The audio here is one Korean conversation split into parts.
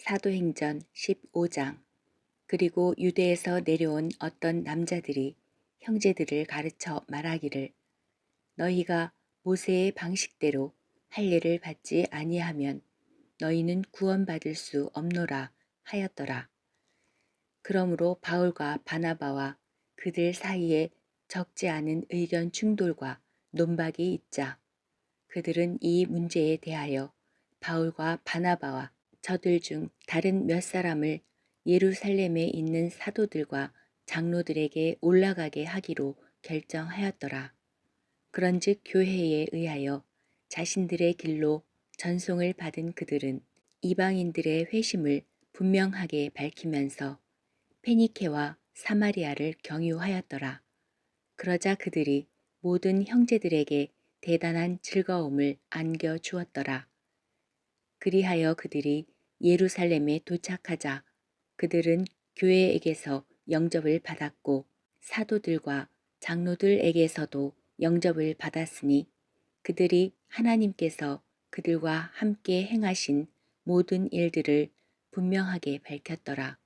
사도행전 15장 그리고 유대에서 내려온 어떤 남자들이 형제들을 가르쳐 말하기를 너희가 모세의 방식대로 할례를 받지 아니하면 너희는 구원받을 수 없노라 하였더라. 그러므로 바울과 바나바와 그들 사이에 적지 않은 의견 충돌과 논박이 있자 그들은 이 문제에 대하여 바울과 바나바와 저들 중 다른 몇 사람을 예루살렘에 있는 사도들과 장로들에게 올라가게 하기로 결정하였더라. 그런즉 교회에 의하여 자신들의 길로 전송을 받은 그들은 이방인들의 회심을 분명하게 밝히면서 페니케와 사마리아를 경유하였더라. 그러자 그들이 모든 형제들에게 대단한 즐거움을 안겨 주었더라. 그리하여 그들이 예루살렘에 도착하자 그들은 교회에게서 영접을 받았고 사도들과 장로들에게서도 영접을 받았으니 그들이 하나님께서 그들과 함께 행하신 모든 일들을 분명하게 밝혔더라.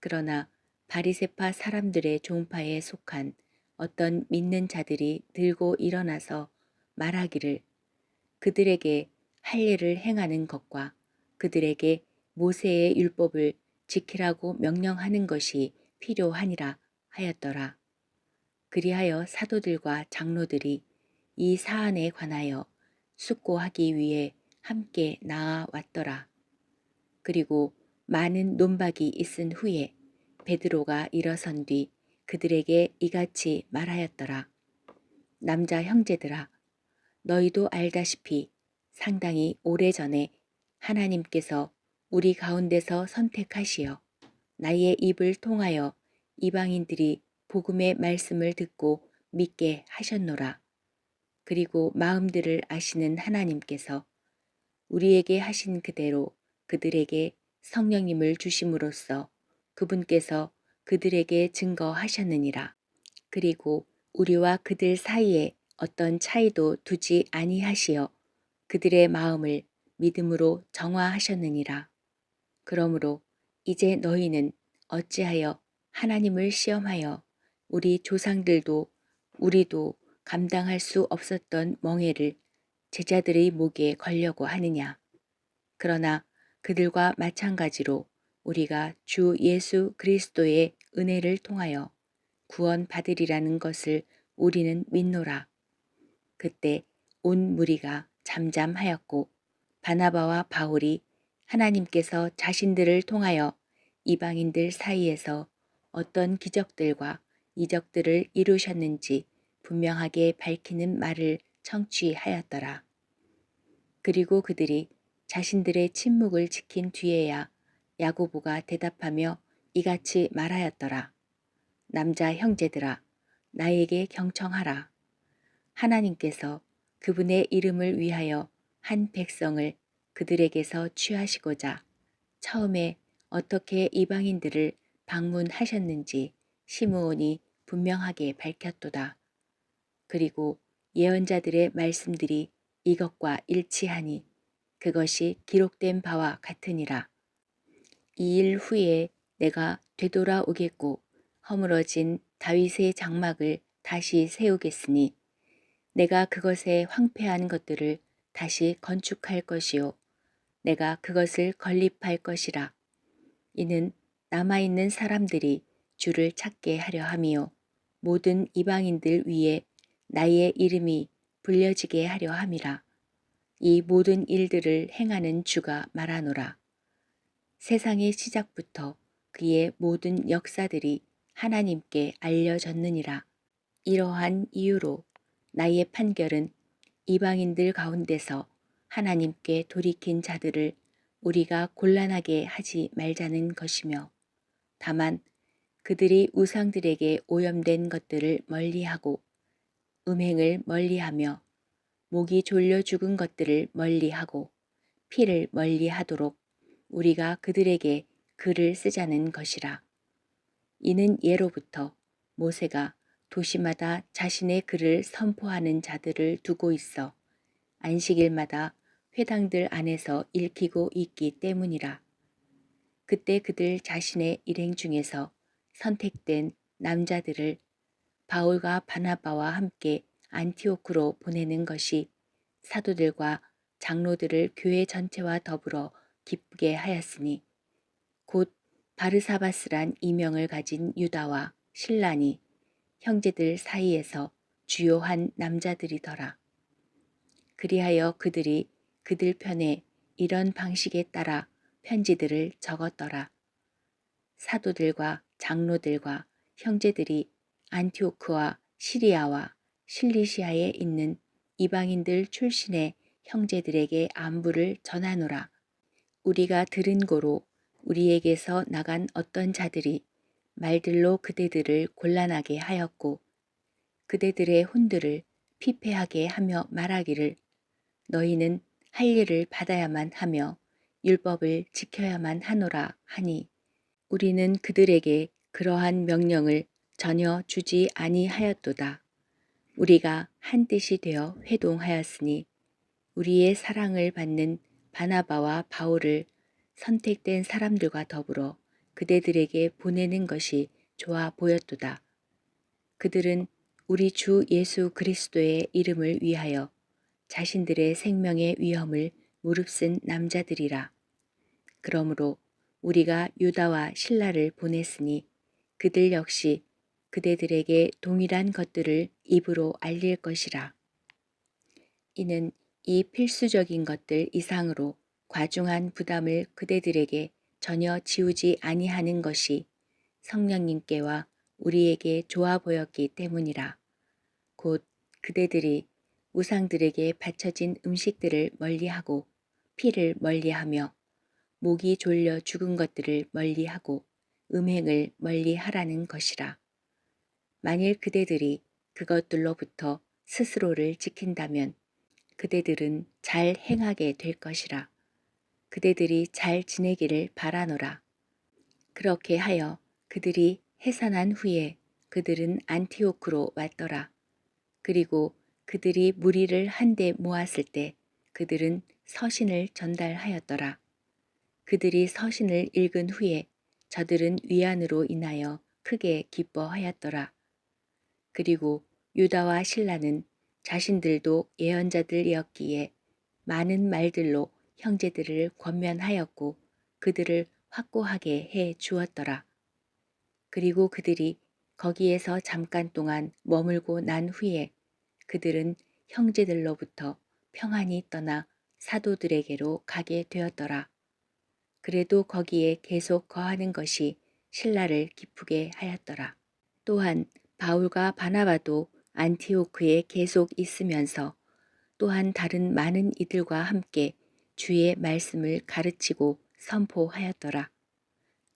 그러나 바리세파 사람들의 종파에 속한 어떤 믿는 자들이 들고 일어나서 말하기를 그들에게 할례를 행하는 것과 그들에게 모세의 율법을 지키라고 명령하는 것이 필요하니라 하였더라. 그리하여 사도들과 장로들이 이 사안에 관하여 숙고하기 위해 함께 나아왔더라. 그리고 많은 논박이 있은 후에 베드로가 일어선 뒤 그들에게 이같이 말하였더라. 남자 형제들아, 너희도 알다시피 상당히 오래전에 하나님께서 우리 가운데서 선택하시어 나의 입을 통하여 이방인들이 복음의 말씀을 듣고 믿게 하셨노라. 그리고 마음들을 아시는 하나님께서 우리에게 하신 그대로 그들에게 성령님을 주심으로써 그분께서 그들에게 증거하셨느니라. 그리고 우리와 그들 사이에 어떤 차이도 두지 아니하시어 그들의 마음을 믿음으로 정화하셨느니라. 그러므로 이제 너희는 어찌하여 하나님을 시험하여 우리 조상들도 우리도 감당할 수 없었던 멍해를 제자들의 목에 걸려고 하느냐. 그러나 그들과 마찬가지로 우리가 주 예수 그리스도의 은혜를 통하여 구원받으리라는 것을 우리는 믿노라. 그때 온 무리가 잠잠하였고 바나바와 바울이 하나님께서 자신들을 통하여 이방인들 사이에서 어떤 기적들과 이적들을 이루셨는지 분명하게 밝히는 말을 청취하였더라. 그리고 그들이 자신들의 침묵을 지킨 뒤에야 야고보가 대답하며 이같이 말하였더라. 남자 형제들아, 나에게 경청하라. 하나님께서 그분의 이름을 위하여 한 백성을 그들에게서 취하시고자 처음에 어떻게 이방인들을 방문하셨는지 시므온이 분명하게 밝혔도다. 그리고 예언자들의 말씀들이 이것과 일치하니 그것이 기록된 바와 같으니라. 이 일 후에 내가 되돌아오겠고 허물어진 다윗의 장막을 다시 세우겠으니 내가 그것에 황폐한 것들을 다시 건축할 것이요 내가 그것을 건립할 것이라. 이는 남아있는 사람들이 주를 찾게 하려 함이요 모든 이방인들 위에 나의 이름이 불려지게 하려 함이라. 이 모든 일들을 행하는 주가 말하노라. 세상의 시작부터 그의 모든 역사들이 하나님께 알려졌느니라. 이러한 이유로 나의 판결은 이방인들 가운데서 하나님께 돌이킨 자들을 우리가 곤란하게 하지 말자는 것이며 다만 그들이 우상들에게 오염된 것들을 멀리하고 음행을 멀리하며 목이 졸려 죽은 것들을 멀리하고 피를 멀리하도록 우리가 그들에게 글을 쓰자는 것이라. 이는 예로부터 모세가 도시마다 자신의 글을 선포하는 자들을 두고 있어 안식일마다 회당들 안에서 읽히고 있기 때문이라. 그때 그들 자신의 일행 중에서 선택된 남자들을 바울과 바나바와 함께 안티오크로 보내는 것이 사도들과 장로들을 교회 전체와 더불어 기쁘게 하였으니 곧 바르사바스란 이명을 가진 유다와 신란이 형제들 사이에서 주요한 남자들이더라. 그리하여 그들이 그들 편에 이런 방식에 따라 편지들을 적었더라. 사도들과 장로들과 형제들이 안티오크와 시리아와 실리시아에 있는 이방인들 출신의 형제들에게 안부를 전하노라. 우리가 들은 고로 우리에게서 나간 어떤 자들이 말들로 그대들을 곤란하게 하였고 그대들의 혼들을 피폐하게 하며 말하기를 너희는 할 일을 받아야만 하며 율법을 지켜야만 하노라 하니 우리는 그들에게 그러한 명령을 전혀 주지 아니하였도다. 우리가 한 뜻이 되어 회동하였으니 우리의 사랑을 받는 바나바와 바울을 선택된 사람들과 더불어 그대들에게 보내는 것이 좋아 보였도다. 그들은 우리 주 예수 그리스도의 이름을 위하여 자신들의 생명의 위험을 무릅쓴 남자들이라. 그러므로 우리가 유다와 신라를 보냈으니 그들 역시 그대들에게 동일한 것들을 입으로 알릴 것이라. 이는 이 필수적인 것들 이상으로 과중한 부담을 그대들에게 전혀 지우지 아니하는 것이 성령님께와 우리에게 좋아 보였기 때문이라. 곧 그대들이 우상들에게 바쳐진 음식들을 멀리하고 피를 멀리하며 목이 졸려 죽은 것들을 멀리하고 음행을 멀리하라는 것이라. 만일 그대들이 그것들로부터 스스로를 지킨다면 그대들은 잘 행하게 될 것이라. 그대들이 잘 지내기를 바라노라. 그렇게 하여 그들이 해산한 후에 그들은 안티오크로 왔더라. 그리고 그들이 무리를 한데 모았을 때 그들은 서신을 전달하였더라. 그들이 서신을 읽은 후에 저들은 위안으로 인하여 크게 기뻐하였더라. 그리고 유다와 신라는 자신들도 예언자들이었기에 많은 말들로 형제들을 권면하였고 그들을 확고하게 해 주었더라. 그리고 그들이 거기에서 잠깐 동안 머물고 난 후에 그들은 형제들로부터 평안히 떠나 사도들에게로 가게 되었더라. 그래도 거기에 계속 거하는 것이 신라를 기쁘게 하였더라. 또한 바울과 바나바도 안티오크에 계속 있으면서 또한 다른 많은 이들과 함께 주의 말씀을 가르치고 선포하였더라.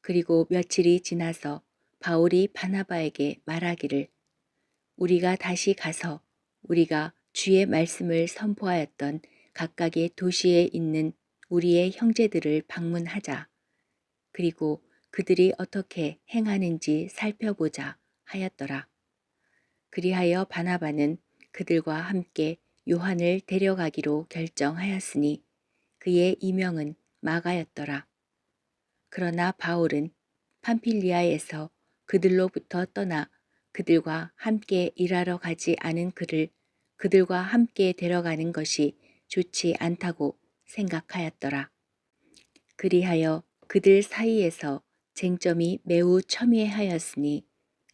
그리고 며칠이 지나서 바울이 바나바에게 말하기를 우리가 다시 가서 우리가 주의 말씀을 선포하였던 각각의 도시에 있는 우리의 형제들을 방문하자. 그리고 그들이 어떻게 행하는지 살펴보자 하였더라. 그리하여 바나바는 그들과 함께 요한을 데려가기로 결정하였으니 그의 이명은 마가였더라. 그러나 바울은 판필리아에서 그들로부터 떠나 그들과 함께 일하러 가지 않은 그를 그들과 함께 데려가는 것이 좋지 않다고 생각하였더라. 그리하여 그들 사이에서 쟁점이 매우 첨예하였으니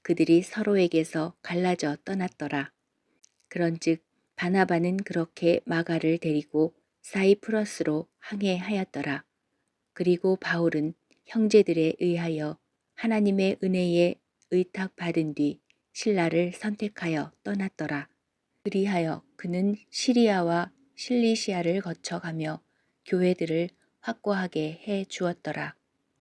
그들이 서로에게서 갈라져 떠났더라. 그런즉 바나바는 그렇게 마가를 데리고 사이프러스로 항해하였더라. 그리고 바울은 형제들에 의하여 하나님의 은혜에 의탁받은 뒤 신라를 선택하여 떠났더라. 그리하여 그는 시리아와 실리시아를 거쳐가며 교회들을 확고하게 해 주었더라.